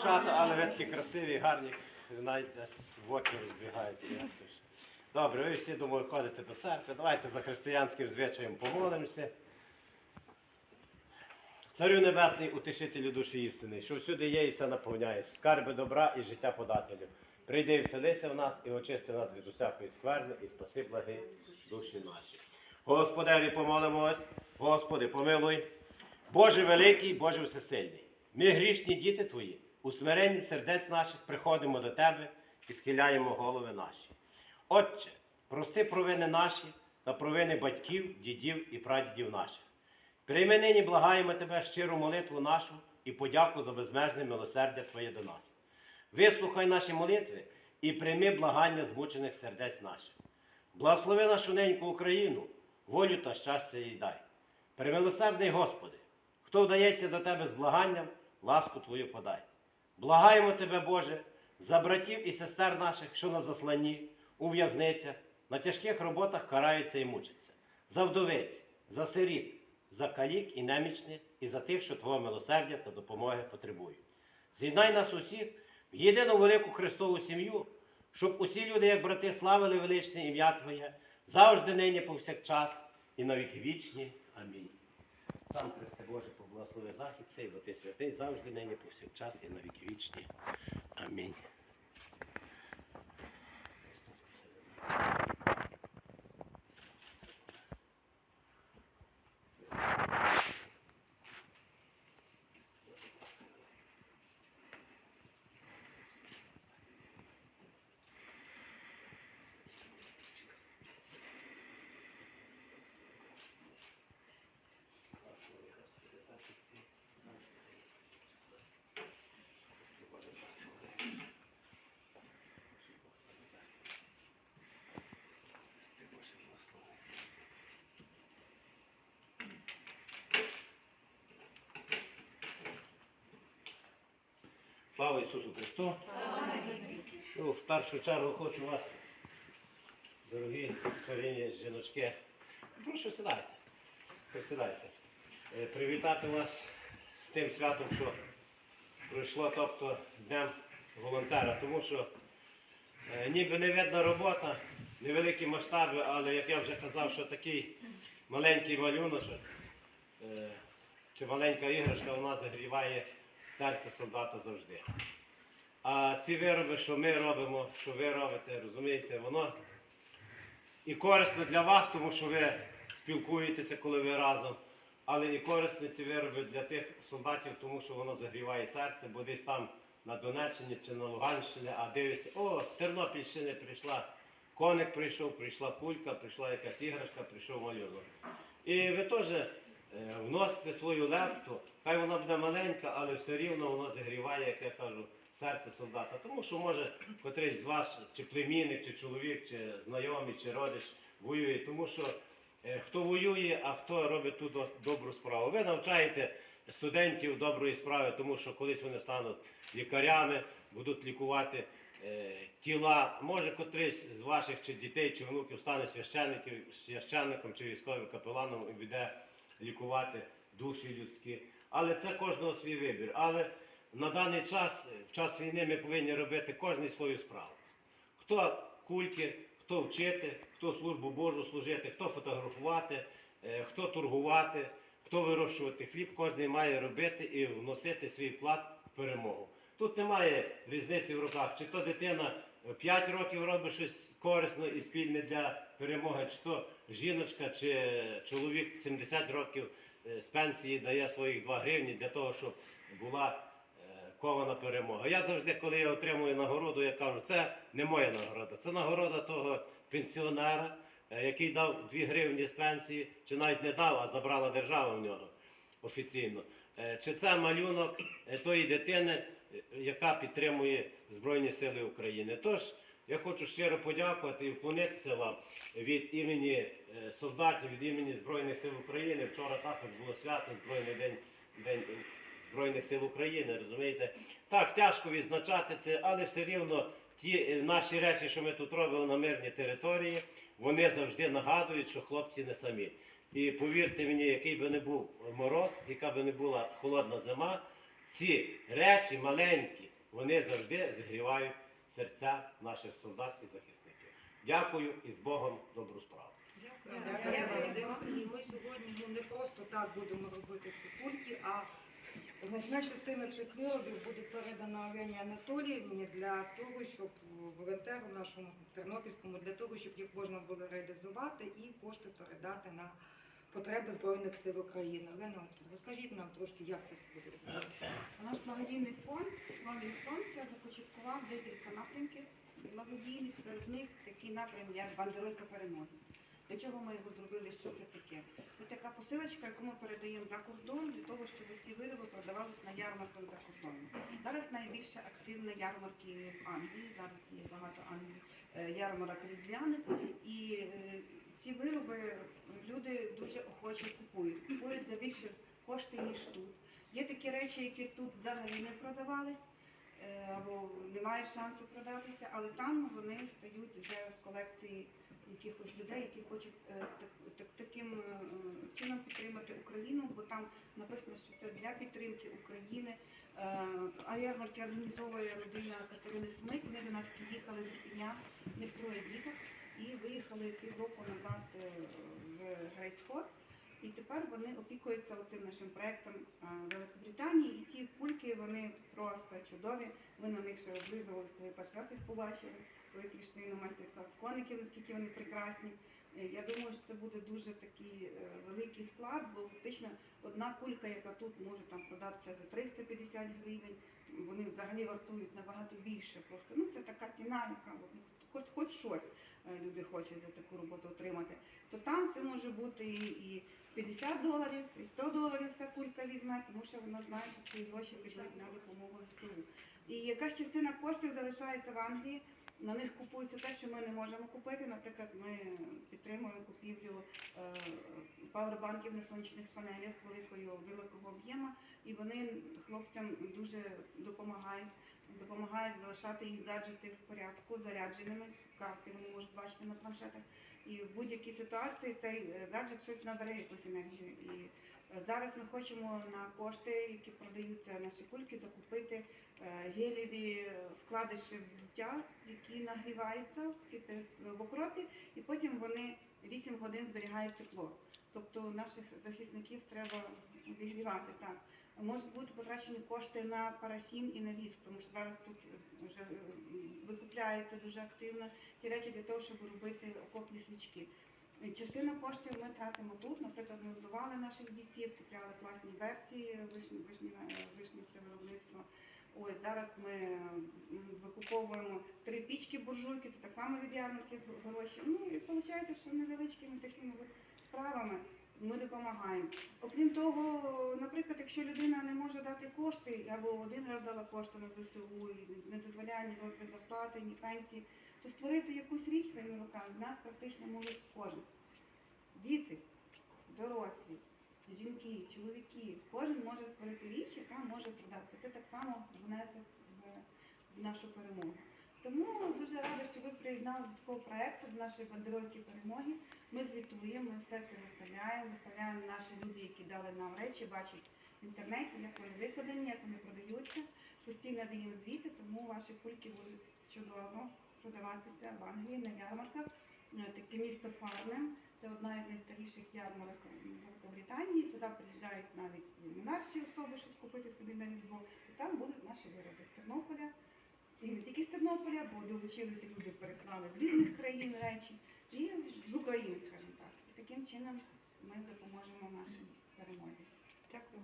дівчата, але ви такі красиві, гарні, навіть в очі розбігаєте. я теж. Добре, ви всі думаю, ходите до церкви. Давайте за християнським звичаєм помолимося. Царю Небесний, утешителю душі істини, що всюди є і все наповняєш, скарби добра і життя подателю. Прийди і вселися в нас і очисти нас від усякої скверни і спаси благи душі наші. Господеві помолимось, Господи, помилуй. Боже великий, Боже всесильний. Ми грішні діти Твої, у смиренні сердець наших приходимо до Тебе і схиляємо голови наші. Отче, прости провини наші та провини батьків, дідів і прадідів наших. Прийми нині, благаємо Тебе щиру молитву нашу і подяку за безмежне милосердя Твоє до нас. Вислухай наші молитви і прийми благання змучених сердець наших. Благослови нашу неньку Україну, волю та щастя їй дай. Примилосердний Господи, хто вдається до Тебе з благанням, ласку Твою подай. Благаємо Тебе, Боже, за братів і сестер наших, що на засланні, у в'язницях, на тяжких роботах караються і мучаться, за вдовиць, за сиріт, за калік і немічних, і за тих, що Твого милосердя та допомоги потребують. З'єднай нас усіх в єдину велику Христову сім'ю, щоб усі люди, як брати, славили величне ім'я Твоє, завжди нині повсякчас і на віки вічні. Амінь. Сам Христе Боже, поблагослови захід цей, бо ти святий завжди нині повсякчас і на віки вічні. Амінь. Слава Ісусу Христу! Ну, в першу чергу хочу вас, дорогі чарівні жіночки, прошу сідайте. Присідайте. Е, Привітати вас з тим святом, що пройшло, тобто Днем волонтера, тому що е, ніби не видна робота, невеликі масштаби, але як я вже казав, що такий маленький малюночок е, чи маленька іграшка вона загріває серце солдата завжди. А ці вироби, що ми робимо, що ви робите, розумієте, воно і корисно для вас, тому що ви спілкуєтеся, коли ви разом. Але і корисні ці вироби для тих солдатів, тому що воно загріває серце, бо десь там на Донеччині чи на Луганщині, а дивишся, о, з Тернопільщини прийшла, коник прийшов, прийшла кулька, прийшла якась іграшка, прийшов малюнок. І ви теж е, вносите свою лепту, хай вона буде маленька, але все рівно воно загріває, як я кажу, серце солдата. Тому що може котрийсь з вас, чи племінник, чи чоловік, чи знайомий, чи родич воює, тому що е, хто воює, а хто робить ту до- добру справу. Ви навчаєте студентів доброї справи, тому що колись вони стануть лікарями, будуть лікувати е, тіла. Може, котрийсь з ваших чи дітей, чи внуків стане священником чи військовим капеланом і буде лікувати душі людські. Але це кожного свій вибір. Але на даний час, в час війни, ми повинні робити кожен свою справу. Хто кульки, хто вчити, хто службу Божу служити, хто фотографувати, е, хто торгувати, хто вирощувати хліб, кожен має робити і вносити свій вклад в перемогу. Тут немає різниці в руках, чи то дитина 5 років робить щось корисне і спільне для перемоги, чи то жіночка, чи чоловік 70 років е, з пенсії дає своїх 2 гривні для того, щоб була е, кована перемога. Я завжди, коли я отримую нагороду, я кажу, це не моя нагорода, це нагорода того пенсіонера, е, який дав 2 гривні з пенсії, чи навіть не дав, а забрала держава в нього офіційно. Чи це малюнок тої дитини, яка підтримує Збройні Сили України. Тож я хочу щиро подякувати і вклонитися вам від імені е, солдатів, від імені Збройних сил України. Вчора також було свято Збройний день, день Збройних сил України. Розумієте, так тяжко відзначати це, але все рівно ті е, наші речі, що ми тут робимо на мирній території, вони завжди нагадують, що хлопці не самі. І повірте мені, який би не був мороз, яка би не була холодна зима, ці речі маленькі, вони завжди зігрівають серця наших солдат і захисників. Дякую і з Богом добру справу. Дякую. І ми сьогодні ну, не просто так будемо робити ці кульки, а значна частина цих виробів буде передана Олені Анатоліївні для того, щоб волонтеру нашому тернопільському, для того, щоб їх можна було реалізувати і кошти передати на потреби Збройних сил України. Олена розкажіть нам трошки, як це все буде відбуватися. Наш благодійний фонд «Новий фонд» я започаткував декілька напрямків благодійних. Серед них такий напрям, як бандеролька перемоги. Для чого ми його зробили, що це таке? Це така посилочка, яку ми передаємо за кордон для того, щоб ці вироби продавалися на ярмарках за кордоном. Зараз найбільше активна ярмарки в Англії. Зараз є багато е, ярмарок різдвяних. І е, ці вироби люди дуже охоче купують. Купують за більше коштів, ніж тут. Є такі речі, які тут взагалі не продавались, е, або немає шансу продатися, але там вони стають вже в колекції якихось людей, які хочуть е, так- так- таким е, чином підтримати Україну, бо там написано, що це для підтримки України. А ярмарки організовує родина Катерини Смик. Вони до нас приїхали з Піня, в них троє діток, і виїхали півроку назад е, в Грейсхот. І тепер вони опікуються цим нашим проектом Великобританії. І ті кульки вони просто чудові. Ми на них ще облизувалися, перший раз їх побачили, коли прийшли на майстер-клас коників, наскільки вони прекрасні. Е, Я думаю, що це буде дуже такий е, великий вклад, бо фактично одна кулька, яка тут може там продатися за 350 гривень, вони взагалі вартують набагато більше. Просто ну це така ціна, яка хоч хоч щось е, люди хочуть за таку роботу отримати. То там це може бути і, і 50 доларів, і 100 доларів ця кулька візьме, тому що вона знає, що ці гроші підуть на допомогу ЗСУ. І якась частина коштів залишається в Англії. На них купується те, що ми не можемо купити. Наприклад, ми підтримуємо купівлю е, павербанків на сонячних панелях великого великого об'єму, і вони хлопцям дуже допомагають. Допомагають залишати їх гаджети в порядку, зарядженими карти, вони можуть бачити на планшетах. І в будь-якій ситуації цей е, гаджет щось набере якусь енергію. І зараз ми хочемо на кошти, які продаються наші кульки, закупити е, гелєві е, вкладиші взуття, які нагріваються в окропі, і потім вони 8 годин зберігають тепло. Тобто наших захисників треба обігрівати так. Можуть бути потрачені кошти на парафін і на віск, тому що зараз тут вже е, викупляється дуже активно ті речі для того, щоб робити окопні свічки. Частину коштів ми тратимо тут. Наприклад, ми вдували наших бійців, купляли класні версії, вишні, вишні, виробництво. Ось зараз ми викуповуємо три пічки буржуйки, це так само від ярмарків гроші. Ну і виходить, що невеличкими такими справами ми допомагаємо. Окрім того, наприклад, якщо людина не може дати кошти, або один раз дала кошти на ЗСУ не дозволяє ні зарплати, ні пенсії, то створити якусь річ своїми руками нас практично може кожен. Діти, дорослі, жінки, чоловіки, кожен може створити річ, яка може продатися. Це так само внесок в- нашу перемогу. Тому дуже рада, що ви приєднали до такого проекту, до нашої бандерольки перемоги. Ми звітуємо, ми все це виставляємо, виставляємо наші люди, які дали нам речі, бачать в інтернеті, як вони викладені, як вони продаються. Постійно даємо звіти, тому ваші кульки будуть чудово продаватися в Англії на ярмарках. Е, Таке місто Фарнем, це одна із найстаріших ярмарок Великобританії. Туди приїжджають навіть наші особи, щоб купити собі на різдво. І там будуть наші вироби з Тернополя. І не тільки з Тернополя, бо долучилися люди, переслали з різних країн речі, і з України, скажімо так. І таким чином ми допоможемо нашій перемозі. Дякую.